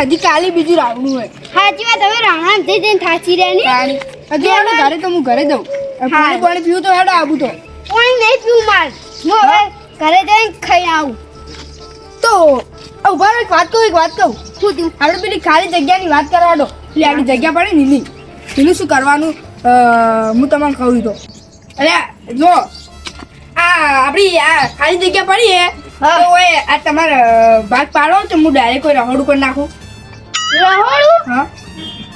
હજી કાલે બીજું રાવણું હોય. સાચી વાત હવે રાણા જઈ જઈને થાચી રહ્યા ની? હજી હેડો ઘરે તો હું ઘરે જઉં. પાણી પાણી પીવું તો હેડો આવું તો. કોઈ નહીં પીવું માર. હું હવે ઘરે જઈને ખાઈ આવું. તો ઊભા એક વાત કહું એક વાત કહું. શું થયું? આપણે પેલી ખાલી જગ્યાની વાત કરવા દો. પેલી આપણી જગ્યા પડે ને એની શું કરવાનું? હું તમને કહું તો. અરે જો આ આપણી આ ખાલી જગ્યા પડી હે. તો આ તમારે ભાગ પાડો તો હું ડાયરેક્ટ કોઈ રહોડું કરી નાખું. રહોડું? હા.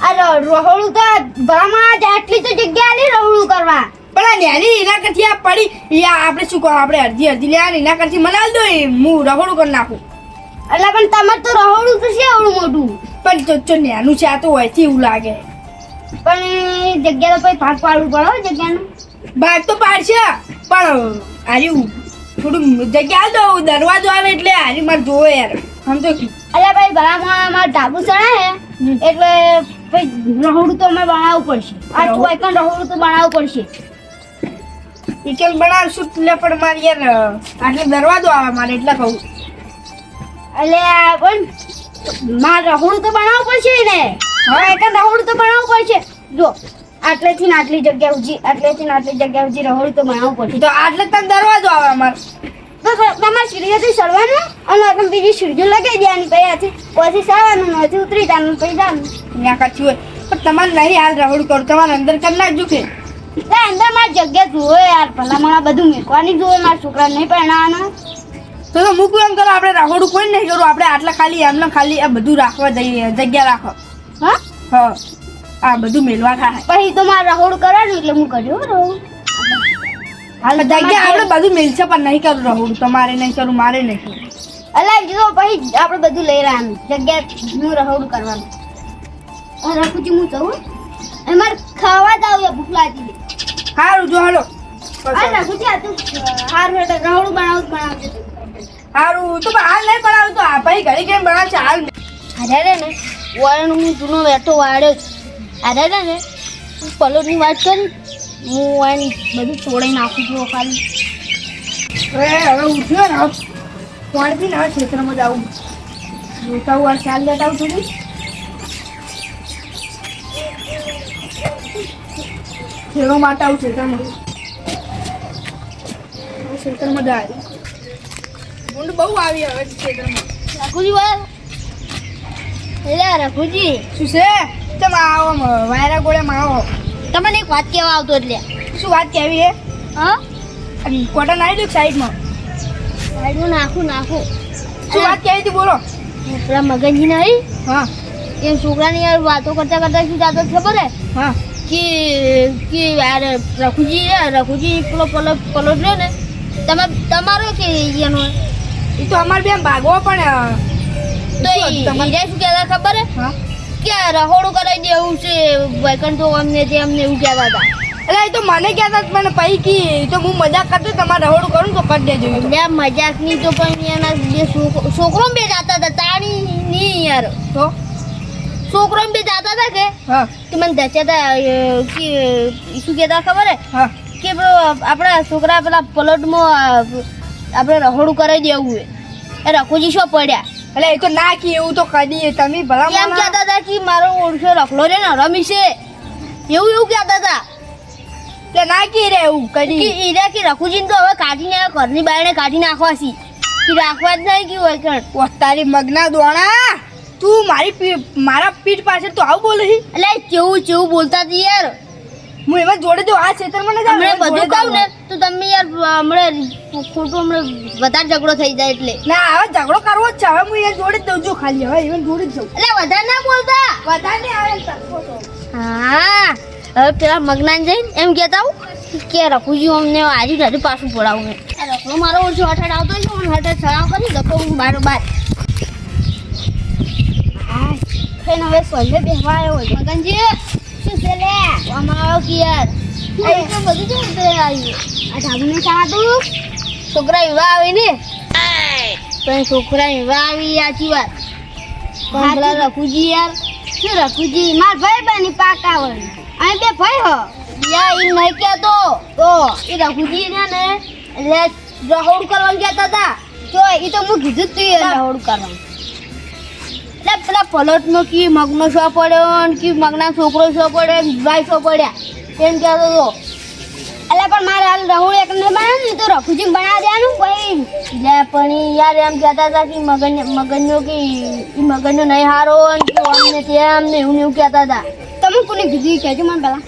આ ર- રહોડું તો ભલામાં જ આટલી તો જગ્યા આલી રહોડું કરવા. પણ આ ન્યાની એના કરતી આ પડી યા આપણે શું કહો આપણે અડધી અડધી લેવાની એના કરતી મને આલ દો એ હું રહોડું કરી નાખું. એટલે પણ તમારે તો રહોડું તો છે આવડું મોટું. પણ જો ચો નેનું છે આ તો હોયથી એવું લાગે. પણ જગ્યા તો પછી ભાગ પાડવું પડે જગ્યાનું. ભાગ તો પાડશે પણ આર્યું થોડું જગ્યા દો દરવાજો આવે એટલે હારી મારે જોવે યાર. સમજો કે એટલે ભાઈ ભલામાં અમારે ઢાબુ ચણા હે એટલે ભાઈ રહોડું તો અમે બનાવવું પડશે. આ? એક રહોડું તો બનાવવું પડશે. કિચન બનાવશું? એટલે પણ મારે યાર આટલે દરવાજો આવે મારે એટલે કહું. એટલે પણ મારે રહોડું તો બનાવવું પડશે ને. હવે એક રહોડું તો બનાવવું પડશે. જો આટલેથી આટલી જગ્યા ઉજી આટલેથી આટલી જગ્યા ઉજી રહોડું તો બનાવવું પડશે. તો આટલે તને દરવાજો આવે અમારે. તમારે સીડીઓથી ચડવાનું અને તમે બીજી સીડીઓ લગાવી દેવાની પછી પછી સવાનું નથી ઉતરી જવાનું પછી જવાનું ત્યાં કાચું હોય. પણ તમારે નહીં હાલ રહોડું કરું. તમારે અંદર કરી નાખજો કે. અંદર મારી જગ્યા જુઓ યાર. ભલા મારા બધું મેકવાની જુઓ મારા છોકરા નહીં પહેરવાના તો તો મૂકવું એમ કરો આપણે રાહોડું કોઈ નહીં કરું. આપણે આટલા ખાલી એમને ખાલી આ બધું રાખવા જઈએ જગ્યા રાખો. હા? હા. આ બધું મેળવા થાય. પછી તો મારે રહોડું કરવાનું એટલે હું કર્યું રહું. હાલ જગ્યા આપણે બધું મેળશે પણ નહીં કરું રહું તમારે નહીં કરું મારે નહીં. અલા જો પછી આપણે બધું લઈ રહ્યા જગ્યા હું રહોડું કરવાનું. રાખું છું હું જવું એમાં ખાવા જ આવું ભૂખ લાગી. સારું જો હાલો. રાખું છું આ તું સારું રહોડું બનાવું બનાવજો. સારું તો હાલ નહીં બનાવું તો આ ભાઈ ઘરે કેમ બનાવશે હાલ. અરે રે ને વાળનું હું જૂનો બેઠો વાળ્યો જ. અરે રે ને પલોની વાત કરી. હું વાળની બધું છોડી નાખું છું ખાલી. હવે હવે ઉઠ્યો ને પાણીથી ને ક્ષેત્રમાં જવું જોતા હું આ ચાલ લેતા આવું થોડી. ખેડો માટે આવું ક્ષેત્રમાં ક્ષેત્રમાં જાય. ઊંડ બહુ આવી હવે ક્ષેત્રમાં રઘુજી વાર એટલે રઘુજી. શું છે? તમે આવો વાયરા ગોળે આવો તમને એક વાત કહેવા આવતો એટલે. શું વાત કહેવી હે? હા? કોટન આવી દો સાઈડમાં સાઈડમાં નાખું નાખું. શું વાત કહેવી હતી બોલો. પેલા મગનજી નહીં? હા. એ છોકરાની યાર વાતો કરતા કરતા શું જાતો ખબર હે? હા. કે કે યાર રઘુજી રઘુજી પેલો પલો પલોટ રહ્યો ને તમે તમારો કે એનો એ તો અમારે બેન ભાગવો પણ તો હતું શું કહેતા ખબર હે? હા. કે રહોડું કરાવી દેવું છે? વૈકંઠો અમને જે અમને એવું કહેવા હતા. એટલે એ તો મને કહેતા હતા, મને પૈકી. કી તો હું મજાક કરતો તમારે રહોડું કરું તો કરી દેજો. એ મજાકની તો પણ એના જે છોકરો બે જાતા હતા તાણી નહીં યાર. તો? છોકરો બે જાતા હતા કે? હા. કે મને દચ્યા કે શું કહેતા ખબર હે? હા. કે આપણા છોકરા પેલા પલોટમાં આપણે રહોડું કરાવી દેવું એ રખોજી શું પડ્યા? એટલે એ તો ના કે એવું તો કદી તમે ભલા એમ કહેતા હતા કે મારો ઓળખો રખલો રે ને રમી છે. એવું એવું કહેતા હતા. એટલે ના કી રે એવું કે કરી ઈરા કે રખુજીને તો હવે કાઢીને ઘરની બારણે કાઢી નાખવા છી કે રાખવા જ નહીં કે હોય કણ. તારી મગના દોણા. તું મારી મારા પીઠ પાછળ તો આવું બોલે એટલે કેવું કેવું બોલતા હતી યાર. હું એમાં જોડે જો આ ક્ષેત્રમાં નથી હમણાં બધું કહું ને તો તમે યાર હમણાં ખોટું હમણાં વધારે ઝઘડો થઈ જાય એટલે. ના હવે ઝઘડો કરવો જ છે. હવે હું યાર જોડે જ દઉં છું ખાલી. હવે ઇવન જોડે જ જઉં. એટલે વધારે ના બોલતા. વધારે ને આવે. હા હવે પેલા મગનાન જઈને એમ કહેતા હું કે રખુજી અમને આજે ઘરે પાછું પડાવું રખલો મારો ઓછો હઠાડ આવતો છે હું હઠાડ ચડાવ કરી દખો હું બાર બાર. હા હવે સોલે બેહવા આવ્યો મગનજી છે લે. આમાં આવ્યો કે યાર આ તો બધું કેમ તે આવ્યું આ ઢાબુ નહીં ખાતું છોકરા વિવાહ આવી ને પણ છોકરા વિવાહ આવી સાચી વાત પણ પેલા રખુજી યાર. શું રખુજી માર ભાઈ બની પાકા હોય. અહીં બે ભાઈ હો. યા એ નહીં કહેતો. તો એ રઘુજી ને ને એટલે રહોડ કરવાનું કહેતા હતા જો એ તો હું કીધું જ તું રહોડ કરવાનું એટલે પેલા પલોટનો કી, મગનો શો પડ્યો ને કી, મગના છોકરો શો પડ્યો ને ભાઈ શો પડ્યા. એમ કહેતો હતો. એટલે પણ મારે હાલ રહું એક ને બનાવ ને, તો રખુજી બનાવી દેવાનું ભાઈ લે પણ યાર એમ કહેતા હતા કે મગન મગનનો કે મગનનો નહીં હારો ને તેમ ને એવું એવું કહેતા હતા. તમે કોને કીધી કહેજો મને પેલા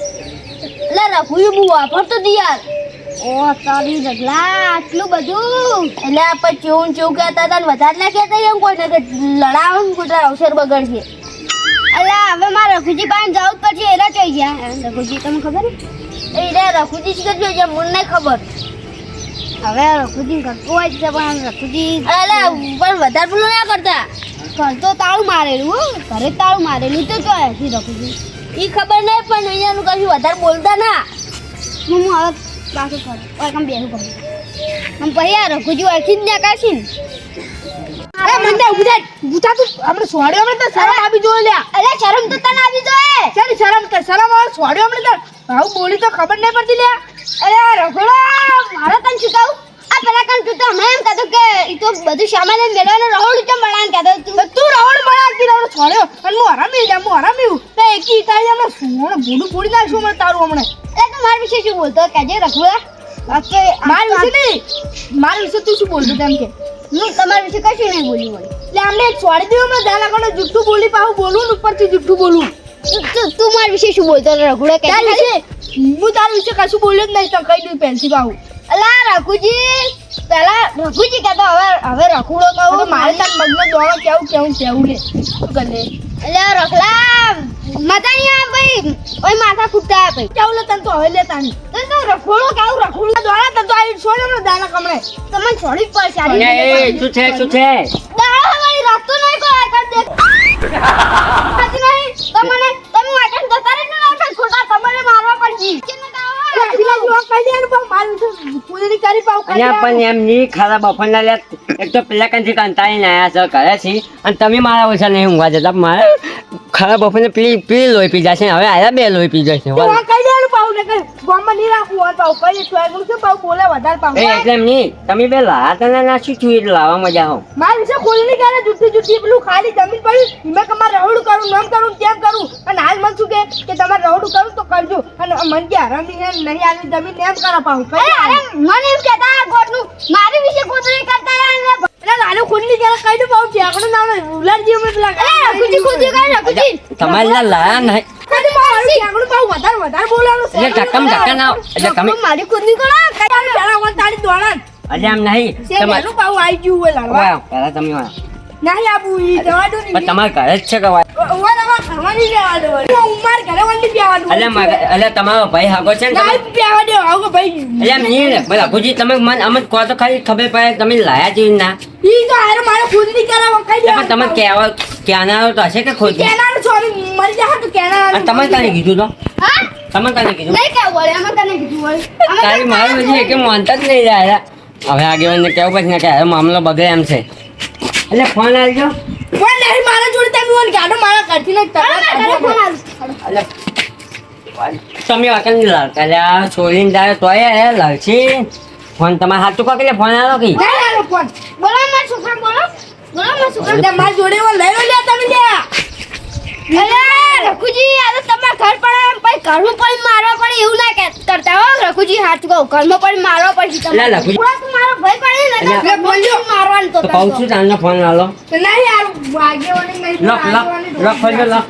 એટલે રખુજી બહુ વાપરતો હતી યાર. ઓ તારી રગલા આટલું બધું? એટલે આપણે ચેવું ચેવું કહેતા હતા ને વધારે ના કહેતા એમ કોઈ ને કે લડાવો ને કોઈ અવસર બગડશે. એટલે હવે મારે રઘુજી પાસે જવું પછી એરા ચોઈ ગયા. રઘુજી તમને ખબર એ રે રઘુજી ગયા મને નહીં ખબર. હવે રઘુજી કરતું હોય છે પણ રઘુજી એટલે પણ વધારે પેલું ના કરતા. ઘર તો તાળું મારેલું હો. ઘરે તાળું મારેલું તો ચોય રખુજી રઘુજી. એ ખબર નહીં પણ અહીંયાનું કશું વધારે બોલતા ના. હું હું હવે પાછું કરું ઓય કમ બેરું કરું આમ આ રઘુજી ઓળખી જ કાશી અરે મને ઊભા બુતા તું આપણે સોડ્યો આપણે તો શરમ આપી જો લ્યા. અરે શરમ તો તને આવી જોઈએ. ચાલ શરમ? કર શરમ આવે? સોડ્યો આપણે તો આવું બોલી તો ખબર નહીં પડતી લ્યા. અરે રઘુડો મારા તને શીખવું આ પેલા કણ તું તો હમણાં એમ કહેતો કે એ તો બધું સામાન જ મેળવાનું રહોડું કેમ બનાવીને કહેતો તું. તું રાવણ મળ્યા રાવણ છોડ્યો અને હું હરામી જા હું હરામી હું તે એકી તારી હમણાં સુવર્ણ ભૂડું ફોડી નાખશું મને તારું હમણાં. એટલે તો મારા વિશે શું બોલતો? કહેજે રઘુડા કે મારા વિશે નહીં. મારા વિશે તું શું બોલતો તેમ કે? હું તમારા વિશે કશું નહીં બોલી હોય. એટલે આમને છોડી દેવું મેં દાના કોને જુઠ્ઠું બોલી પાછું બોલું ને ઉપરથી જુઠ્ઠું બોલું. તું- મારા વિશે શું બોલતો? રઘુડા કે તારા વિશે હું તારા વિશે કશું બોલ્યો જ નહીં તો કહી દઉં પહેલથી પાછું અલા રઘુજી. પેલા રઘુજી કહેતો હવે હવે રઘુડો કહું. મારે તાર મગનો દોડો કેવું કેવું કેવું લે. શું કરે એટલે રખલા મજા નહીં ભાઈ. ઓય માથા ફૂટતા ભાઈ. કેવું લે તને તો હવે લે તાની તો રખોડો કેવું રખોડો? દોડા તને તો આવી છોડ હમણાં દાના કમળે. તમને છોડી આ એ શું છે શું છે? દાડા હવારી તમને તમે વાટન ને મારવા ને પૂરી ની આવ્યા છે અને તમે મારા ઓછા નહીં ઊંઘવા જતા. મારે ખરા બફરને પી પી લોહી પી જશે. હવે આયા બે લોહી પી જશે. તું આ કહી દે ને પાઉં ને કઈ? ગામમાં ની રાખું હોય પાઉ કઈ તું આગળ શું પાઉં? બોલે વધારે પાઉં. એ એટલે નહીં. તમે બે લાયા તને ના શું છું એટલે લાવવા મજા હો મારી વિશે નહીં કરે. જુઠી જુઠી પેલું ખાલી જમીન પડી. મેં કમાર રવડું કરું નામ કરું તેમ કરું? અને હાલ મન શું કે? કે તમારે રવડું કરું તો કરજો. અને મન કે હરામી ને નહીં આવી જમીન એમ કરા પાઉં. અરે મને એમ કહેતા ગોટનું મારી વિશે ગોતરી કરતા રહ્યા ને પેલા લાલુ ખુલ્લી જરા કહી દે પાઉં છે આપણું નામ ઉલાડજી અમે પેલા અરે રઘુજી ખુદી કર રઘુજી. તમારે ના લાયા નહીં. પેલા તમારે પાઉં આવી ગયું હોય લાલવા. વાહ, તમે. નહીં આપું ઈ જવા દો ને તમારે ઘરે જ છે કવાય ઓવા નવા ખાવાની લેવા દો હું માર ઘરે વળી પીવાનું. એટલે મારે- એટલે તમારો ભાઈ હાગો છે ને તમે? નહીં પીવા દો આવો ભાઈ. એટલે એમ ને બરાબર ભુજી તમે મને અમને કહો તો ખરી ખબર પડે તમે લાયા જ ના. ઈ તો હારે મારે ખુદની કરાવવા કઈ એટલે પણ તમે કહેવા કહેનારો તો હશે કે ખોટ કેનાર છોડી મરી જા તો કેનાર તમે તને કીધું તો? હા? તમે તને કીધું? નહીં કેવું વળે અમે તને કીધું વળે. તારી મારું હજી એકે માનતા જ નહીં રહ્યા હવે આગેવાનને કહેવું પડશે પછી કે મામલો બગડે એમ છે. એટલે ફોન આવજો ફોન નહીં મારા જોડે તમે ઓલ ગાડો મારા ઘરથી ન તારે ફોન તમે એટલે તમે વાકન લાવતા. એટલે છોડીને જાય તોય એ લાવશી. ફોન તમારે હાથ ચૂકો કે ફોન આવ્યો કે? નહીં આલો ફોન. બોલો મારા છોકરા બોલો. બોલો મારા છોકરા એટલે મારા જોડે ઓલ લઈ લે તમે લે અરે રઘુજી આ તો તમારા ઘર પડે એમ પછી ઘરમાં પણ મારવા પડે એવું ના કે- કરતા હો રઘુજી હાથ કહું ઘરમાં પણ મારવા પડશે એટલે તમારે લઘુજી- પૂરા તું મારો ભાઈ પડે ને એટલે- એટલે મારવાનું તો તો કહું છું તારનો ફોન આલો. નહીં યાર આગેવાની નહીં લખ લખ લખ ખોલજો લખ.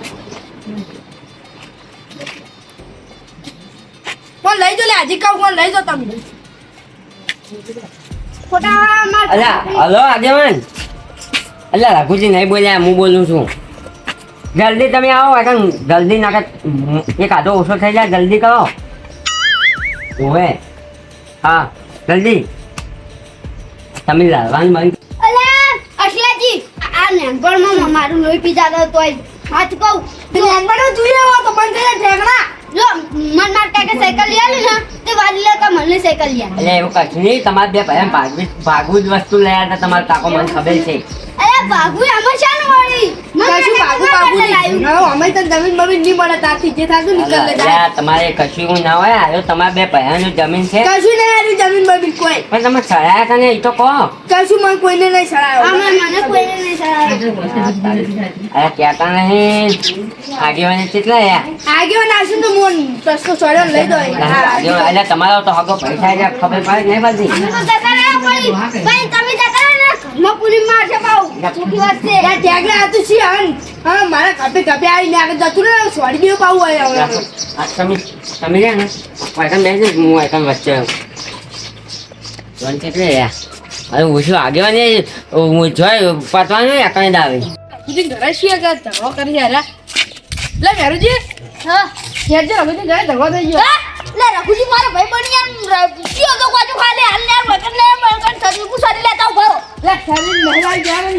ફોન લઈ જો લે હજી કહું ફોન લઈ જો તમે ખોટા માર અલ્યા હલો આગેવાન. અલ્યા રાઘુજી નહીં બોલ્યા હું બોલું છું. જલ્દી તમે આવો વાકન જલ્દી નાખે એક આધો ઓછો થઈ જાય જલ્દી કરો. ઓવે. હા જલ્દી. તમે લાવવાનું બંધ અલા અસલાજી આ નેનપણમાં મારું લોહી પી જાતો તોય. હાથ કહું. નેનપણમાં જોઈએ હો તો થઈ જાય ઠેકડા જો મન માર કાકે સાયકલ લઈ આલી ને તે વાલી લે કે મને સાયકલ લઈ આલી. એવું કશું નહીં તમારે બે ભાઈ ભાગવી ભાગવું જ વસ્તુ લઈ આવ્યા હતા તમારા કાકો મને ખબર છે. શાનું કશું ભાગુ ભાગુ. નહીં. હવે અમે તો જમીન બમીન નહીં મળે ત્યાંથી. જે થાતું નીકળ લે તમારે કશું ના હોય. આયો તમારે બે ભયાનું જમીન છે. કશું નહીં જમીન બમીન કોઈ. પણ તમે ચડાયા હતા ને એ તો કહો. કશું મને કોઈને નહીં સડાયો આમાં મને કોઈને નહીં સડાવ્યું. અરે કહેતા નહીં. આગેવાને કેટલા રહ્યા? આગેવા નાખશું તો મોન પ્રશ્નો સોડ્યો લઈ દો આગેવાન. એટલે તમારો તો હગો પૈસા ખબર પડે નહીં બધી. તમે મારશે વાત છે. યાર હતું છે હન? હા મારા કાપે કાપે આવીને આગળ જતું ને સોડી બી પાવું હોય હવે. તમે તમે રહ્યા ને વાયકન બેસી હું વાયકન વચ્ચે આવું. જોન કેટલે રહ્યા અરે હું છું. આગેવાને હું જોઈ એકને આવે. બીજી ઘરે કે ધગો કરી યાર લે. મેરુજી હા. યાર જે હવે ઘરે ધગો થઈ ગયો? લે રઘુજી મારો ભાઈ બની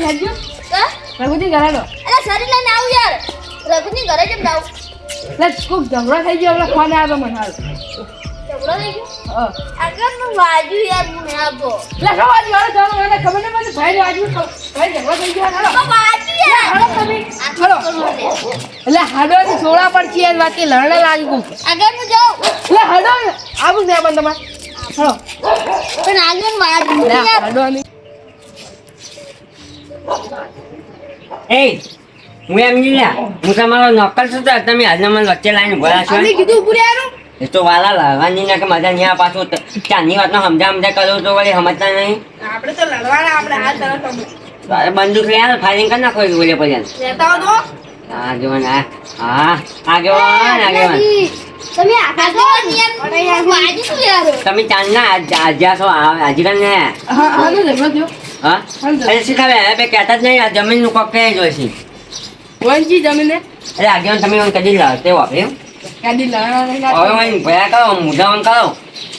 ને હા? રઘુજી ઘરે લો અરે સરી લઈને આવું યાર. રઘુજી ઘરે કેમ જાવ લે કોક ઝઘડો થઈ ગયો એટલે ફોન આવ્યો મને હાલ. ઝઘડો થઈ ગયો? હા. આગળનું વાજુ યાર મને આપો લે ખબર વાજુ હાલો ચાલો મને ખબર નહીં મને ભાઈ વાજુ ભાઈ ઝઘડો થઈ ગયો હાલો. વાજુ યાર. હાલો તમે. હાલો. એટલે હાડો ની સોળા પર છે બાકી કે લડને લાગી ગયું. આગળનું જાવ એટલે હાડો. આવું ને બંધ તમારે. હાલો. પણ આગળ વાજુ યાર. હાડો ની એ હું એમ નહીં હું તમારો નોકર છું તો તમે હાલના મને વચ્ચે લાઈને ભરા છો. અમે કીધું પૂરે એ તો વાલા લાવવાની ને કે મજા નહીં આ પાછું. ચાંદની વાતનો સમજા સમજા કરો તો વળી સમજતા નહીં. આપણે તો લડવાના આપણે હાલ તરફ બંદૂક લઈ આવો ફાયરિંગ કરી નાખો બોલે પછી લેતા હો તો. આ હા. આગેવાન આગેવાન. તમે આગળ ના વાજુ શું યાર? તમે ચાંદના આજ- છો આ- ને. હા થયો. હા? અરે શીખાવે હવે બે કહેતા જ નહીં આ જમીનનું કોક કહે જોઈ છે. વંજી જમીને? અરે આગેવાન તમે મને કદી લાવતે વાપરે ગાડી કદી નહીં હવે. મને ભયા કરો મુદ્દાવાન કરો.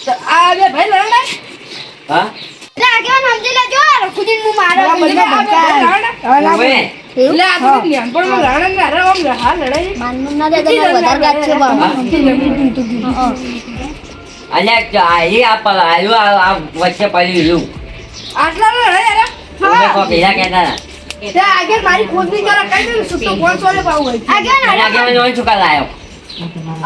તો આ બે ભાઈ લડના હા? લે સમજી લેજો રઘુજી હું મારો આ બંને આ બે ભાઈ લડના. ઓવે. એટલે આ તો નાનપણમાં લડના ને હારે આમ હાર લડાઈ. માનનું ના દે તમે વધારે ગાત છે બાબા અલ્યા આ આ પર આયુ આ આ વચ્ચે પડી રહ્યું આટલા તે મારી ખોદની કઈ દે કોણ સોલે લાયો.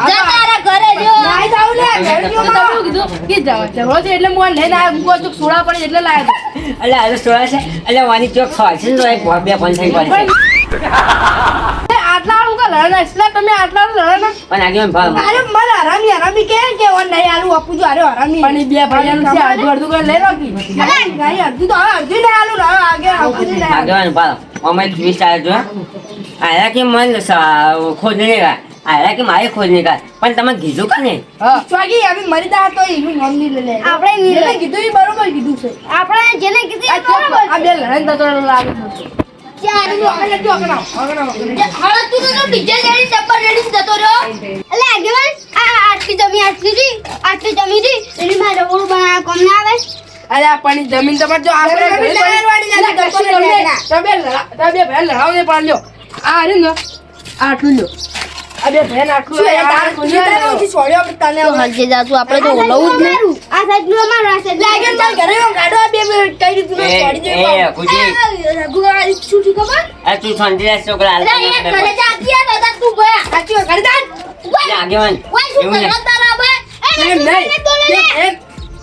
જા તારા ઘરે જો. નાઈ જાવ લે ઘર જો તમે કીધું કે જાવ છે એટલે મોન લઈને આ મૂકો તો સોડા પડે એટલે લાયો અલ્યા અરે સોળા છે. અલ્યા વાની ચોક ખવાય છે તો એક બે થઈ પડે લડના એટલે તમે આટલા લડના પણ આગેવાન ભાવ? અરે મને હરામી હરામી કે કે ઓન નહીં આલું આપું છું અરે હરામી. પણ બે ભાઈઓનું છે અડધું અડધું કરી લઈ લો અરે નહીં અડધું તો હવે અડધું નહીં આલું હવે આગે આપું નહીં આગેવાન ભાવ. અમે વીસ ચાલે જો કે મન સા- નહીં કા આયરા કે મારે ખોજ નહીં કા પણ તમે કીધું કે નહીં? મરી દા તો એનું નામ નહીં લે લે. આપણે જેને કીધું એ બરોબર કીધું છે. આપણે જેને કીધું એ બરોબર આ બે લડાઈ થતો લાગે છે. રી રી અરે પણ જમીન તમારે જો આપણે તમે- ભાઈ લડાવો ને પણ લ્યો આ રહ્યું ને આટલું લ્યો આ બે ભાઈ આટલું આ છોડ્યો લ્યો. તો હલજે જાતું આપણે તો ઓલવું જ નહીં. આ સાઈડનું અમારું આ સાઈડ લાગે ને ઘરે આમ ગાડો બે મિનિટ કઈ રીતનું એ છોડી એ કુજી રઘુવા શું ખબર? આ તું શાંતિ છોકરા હાલતા એ ઘરે જાતી આ દાદા તું ગયા સાચી વાત, કરી દે. અલ્યા ઓય શું કરો તારા બે એ નહીં. બે ને ભાઈ-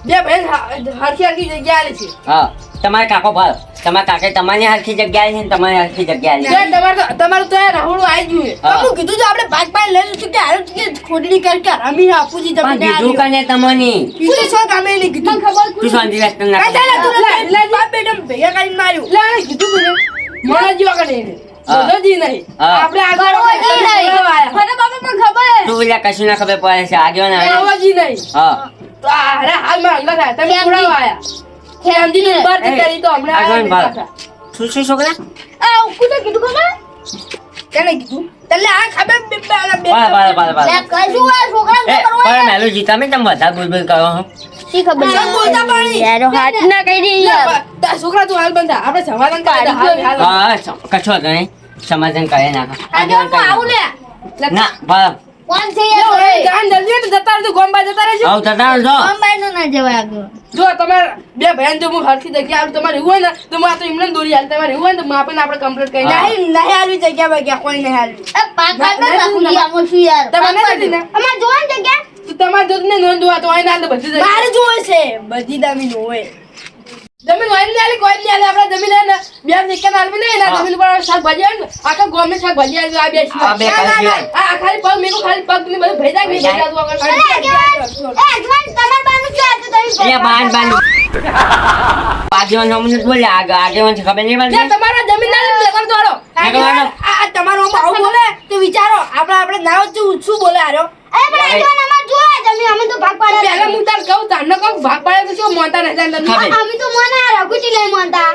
બે ભાઈ હા- હરખી હરખી જગ્યા આલી છે. હા તમારે કાકો ભાવ તમારા કાકે તમારી હરખી જગ્યાએ છે ને તમારી હરખી જગ્યાએ છે તે તમારું તો રાહુલ આઈ ગયું. હા. કીધું તો આપણે ભાગ પાડી લઈ લઈશું કે હારું કે ખોદણી કરી કે રમી આપું આપવું તમને કીધું કને તમને? કીધું છો કે અમે નહીં કીધું. તું શાંતિ રાખ તને ના કાંઈ ચાલે, તું લે, લે, બાપ બેટા ભેગા કરી માર્યું. લે, કીધું મને મોણા જીવા કરે. આપણે આગળ જી પણ ખબર તું બોલ્યા કશું ના ખબર પડે છે. આગળ ના આવે નહીં. હા. તો આ હારે હાલમાં અંદર આયા. તમે કેમ થોડા આયા. ખેમજીની બહાર જતા રહી તો હમણાં. શું શું છોકરા? આ ઉકુ તો કીધું ખબર? કેને કીધું? તને આ ખબર બે- બે- આ બે- બરાબર બરાબર બરાબર લે કશું આ છોકરા પણ મેલું જી તમે તમે બધા બોલબોલ કરો છો? શી ખબર? સર બોલતા પાણી. યાર હાથ ના કહી દે યાર. છોકરા તું હાલ બંધા આપણે સમાધાન કરી. હા નહીં. સમાધાન કરે નાખો. આવું લે ના? ભાવ કોણ છે યાર હવે જાન જલ્દી હોય જતા રહેજો ગોમ્બા જતા રહેજો. આવ તતા જો અંબાઈ નો ના જવાય આગળ. જો તમારે બે ભાઈ જો હું હરખી જગ્યા આવું તમારે એવું હોય ને તો હું આ તો એમને દોરી હાલ. તમારે એવું હોય ને તો માપે આપણે કમ્પ્લીટ કરી. નહીં નહીં હાલવી જગ્યા ભાગ્યા કોઈ નહીં હાલવી. એ પાક ના, ના, રાખું ના, શું યાર? તમારે પાક નથી ને? પાક. અમારે જોવાની જગ્યા? તમારે ને નોંધવા તો ને બધી. મારે જોવે છે બધી દામીન હોય જમીન હોય ને કોઈ નહીં આપણે જમીન બે એના જમીન પર શાકભાજી આવે ને, આખા ગામમાં શાકભાજી આવી આ બે ખાલી પગ મેકો, ખાલી પગ ને બધું આગળ. એ તમાર બાનું તમે બાન બાન? આગેવાન અમને જ બોલ્યા આગે આગેવાન છે ખબર નહીં લે, પડતી? તમારા જમીન ના હાલો. આગેવાનો. આ તમારો આવું બોલે તો વિચારો આપણે આપણે ના શું બોલે આરો પણ આગેવાન જોયા જમી અમે તો ભાગ પાડ્યા પહેલા હું તાર કહું, તારને કહું, ભાગ પાડે તો શું મોનતા નહીં જાય અમે તો મોના રઘુજી નહીં માનતા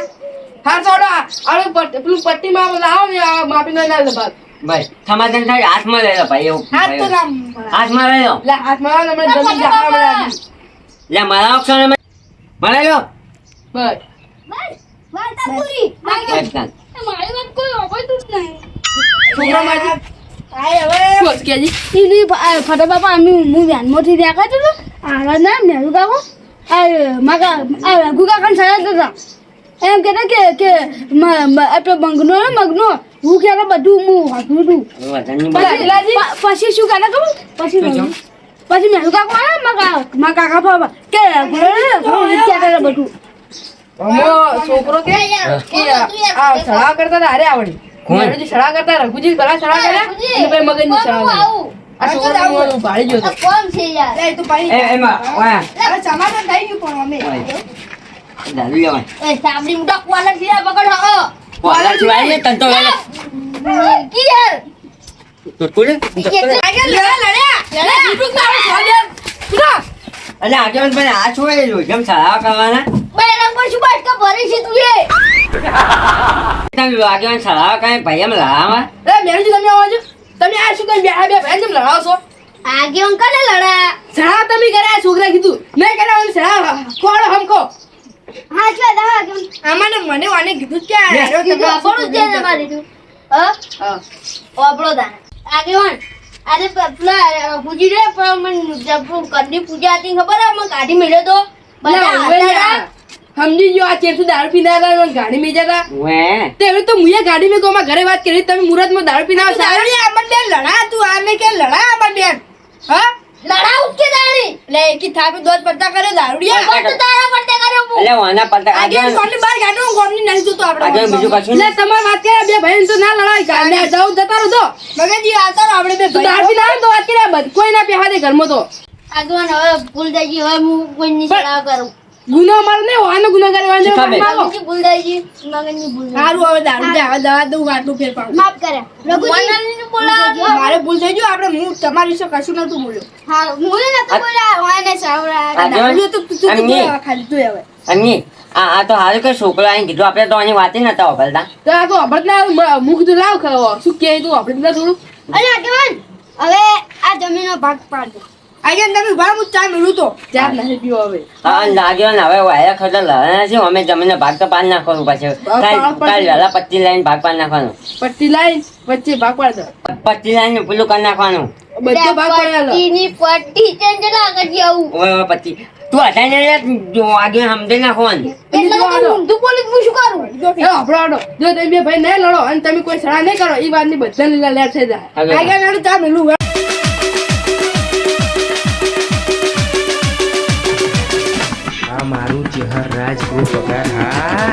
હા, તો હાલો, આ- આ પટ- લાવો ને આ માપીને ના ભાગ. ભાઈ સમાધાન થાય હાથમાં લઈ લો ભાઈ એવું હાથ તો હાથમાં લઈ લો. લે, હાથમાં આવો ને હમણાં જમીન મળે લે મારા ઓપ્શન મળે લો. બસ. બસ વાર્તા પૂરી. મારી વાત કોઈ ઓગળતું જ નહીં. છોકરા માટે ફટા બાપા અમે હું વ્યાનમાંથી દેખાતો હતો આરા ના નેहरू કાકો આ માકા આ રઘુ કાકા સળા હતા. એમ કહેતા કે કે મ- મ- આપણે બંગનો મગનો હું ક્યારે બધું હું વાપરું? પ- પછી શું કરે ખબર? પછી પછી મેં કાકો મારા કાકા મારા કાકા ફાવા. કે બધું. છોકરો કે? આ કરતા હારે આવડી. કોણ? મેરુજી સળા કરતા રઘુજી પેલા સળા કર્યા? અને સળા કરી. આ છોકરો મોઢું ભાળી ગયો કોણ છે યાર? એ તો પાણી એમાં ઓયા. હવે સમાધાન થઈ ગયું પણ અમે. દારૂ લેવાય એ સાબડી મોટા કોલરથી પકડ હો. કોલા ચુવાઈ તન તો કી યાર? ટુટકુડે આગળ લડ્યા, લડ્યા. લડ્યા. જીતુક મારો સોલ્જર. પૂરા. અલે આગેવાન પણ આ છોડે જો જેમ સળાવ કરવાના બૈરંગ પર શું બાટકા ભરી છે તું એ? તમે આગેવાન સળાવ કરે ભાઈ એમ લડાવા? એ મેરુજી તમે આવો છો? તમે આ શું કરી બે બે ભાઈ જેમ લડાવો છો? આગે અંકલ લડા? સળા તમે કર્યા છોકરા કીધું. મેં કર્યા અને સળા ખોડો હમકો? હા છે દા આમાં મને વાને કીધું કે આપણું જ તું હ? હા. આપણો દા આગેવાન આજે પેલા પૂજી રે પણ મને જબ કરની પૂજા હતી ખબર મને કાઢી મેળ્યો તો? બધા. સમજી ગયો આ ચેરથી દારૂ પીના હતા અને ગાડી મેં જતા. વે તે તો મુએ ગાડી મેં ગોમાં ઘરે વાત કરી તમે મુરતમાં દારૂ પીના સારું. સારા અમન બેન લડા તું આને કે લડા અમન બેન. હા? લડા ઉઠકે દાણી લે એકી થાપે દોત પડતા કરે દારૂડિયા પણ તારા પડતે કર્યો હું અલે વાના પતા આગે કોની બાર ગાડો હું કોની જોતો આગેવાન આપણે બીજું કશું એટલે તમારે વાત કર્યા બે ભાઈ તો ના લડાય ગાડી જાવ જતા રહો તો મગનજી આવતા આપણે બે તું દારૂ પીના તો વાત બધ કોઈ ના પેહા દે ઘરમાં તો. આગેવાન હવે ભૂલ જાય હવે હું સલાહ કરું. ગુનો મારો નહીં વાનો ગુનો ખબર? મગનની ભૂલ થઈ ગઈ મગનની ભૂલ. સારું હવે દારૂડિયા હવે દવા દઉં આટલું ફેર પાડું. માફ કરે. રઘુજી બોલાવો. મારે ભૂલ થઈ ગયો આપણે હું તમારી વિશે કશું નતું બોલ્યો. હા હું નતો બોલ્યા વાને સાવરા. દારૂડિયો તો તું તું ખાલી તું હવે. અની આ આ તો હાલ કે છોકરો આઈ કીધું આપણે તો આની વાતે નતા ઓબલતા તો આ તો ના મુખ તો લાવ ખાવ શું કે તું આપણે થોડું? અરે આગેવાન હવે આ જમીનનો ભાગ પાડજો આગે તમે ઊભા હું ચા મેળું તો. ચાર નહીં પીવો હવે. હા લાગ્યો ને હવે વાયા ખબર લડવાના છે અમે જમીને ભાગ તો પાડ નાખવાનું પછી. કાલ વહેલા પત્તી લાઈન ભાગ પાડ નાખવાનું. પટ્ટી લાઈન વચ્ચે ભાગ પાડ દો પત્તી લાઈન પેલું કરી નાખવાનું. બધો ભાગ પાડેલો પટ્ટી ચેન્જ ના કરજી આવું. ઓય ઓય પત્તી તું અટાઈને આગળ સમજી નાખવાનું. એટલે હું ઊંધું બોલી શું કરું? એ આપણો જો તમે બે ભાઈ નહીં લડો અને તમે કોઈ સળા નહીં કરો એ વાતની બધા લીલા લેર થઈ જાય. આગળ આગે ચા મેળું นะฮะ